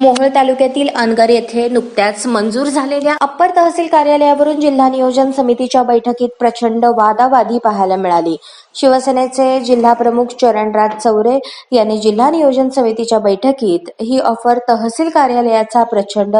मोहोळ तालुक्यातील अनगर येथे नुकत्याच मंजूर झालेल्या अप्पर तहसील कार्यालयावरून जिल्हा नियोजन समितीच्या बैठकीत प्रचंड वादावादी पाहायला मिळाली. शिवसेनेचे जिल्हा प्रमुख चरणराज चौरे यांनी जिल्हा नियोजन समितीच्या बैठकीत ही ऑफर तहसील कार्यालयाचा प्रचंड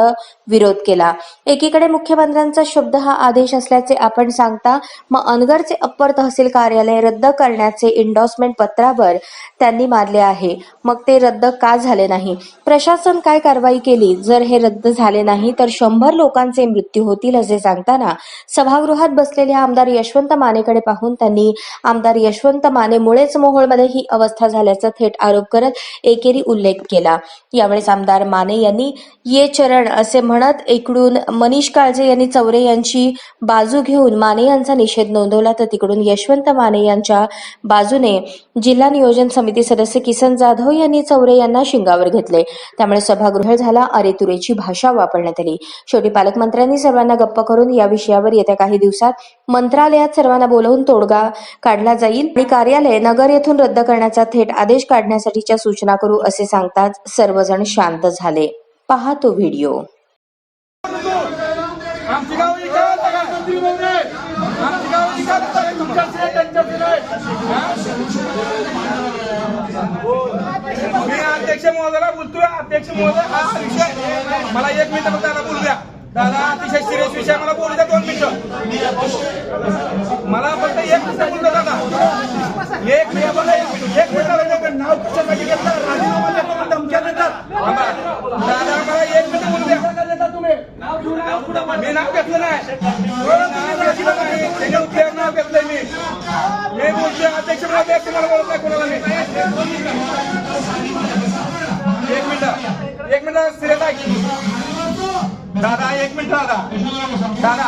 विरोध केला. एकीकडे मुख्यमंत्र्यांचा शब्द हा आदेश असल्याचे आपण सांगता मग अनगरचे अप्पर तहसील कार्यालय रद्द करण्याचे इंडॉसमेंट पत्रावर त्यांनी मारले आहे. मग ते रद्द का झाले नाही? प्रशासन काय कारवाई केली. जर हे रद्द झाले नाही तर शंभर लोकांचे मृत्यू होतील असे सांगताना सभागृहात बसलेल्या आमदार यशवंत मानेकडे पाहून त्यांनी आमदार यशवंत मानेमुळेच मोहोळमध्ये ही अवस्था झाल्याचा थेट आरोप करत एकेरी उल्लेख केला. यावेळेस आमदार माने यांनी ये चरण असे म्हणत इकडून मनीष काळजे यांनी चौरे यांची बाजू घेऊन माने यांचा निषेध नोंदवला. तर तिकडून यशवंत माने यांच्या बाजूने जिल्हा नियोजन समिती सदस्य किसन जाधव यांनी चौरे यांना शिंगावर घेतले. त्यामुळे सभागृह झाला. अरेतुरेची भाषा वापरण्यात आली. शेवटी पालकमंत्र्यांनी सर्वांना गप्प करून या विषयावर येत्या काही दिवसात मंत्रालयात सर्वांना बोलवून तोडगा काढला जाईल आणि कार्यालय नगर येथून रद्द करण्याचा थेट आदेश काढण्यासाठीच्या सूचना करू असे सांगताच सर्वजण शांत झाले. पहा तो व्हिडिओ. आमची गाव विकायला का आमची गाव विकायला तुमच्याच आहे त्यांच्याच आहे मी अध्यक्ष महोदयाला बोलतोय अध्यक्ष महोदय हा विषय मला एक मिनिट फक्त दादा बोलू द्या दादा अतिशय सिरियस विषय मला बोलू द्या दोन मिनिटं. मला फक्त एक मिनिट बोलू द्या दादा. एक मिनिट बोला एक मिनिट. एक मिनिट नाव कशासाठी घेतलं? राजीनामा देतो धमक्या देतात. दादा मला एक मिनिट बोलू द्या. मी नाव घेतलं नाही. नाव घेतलं नाही त्याच्या उपयोग नाव घेतलंय मी. मी बोलतोय अध्यक्ष मला अध्यक्ष मला बोलत नाही कोणाला मी. एक मिनिट दादा एक मिनिट दादा. दादा.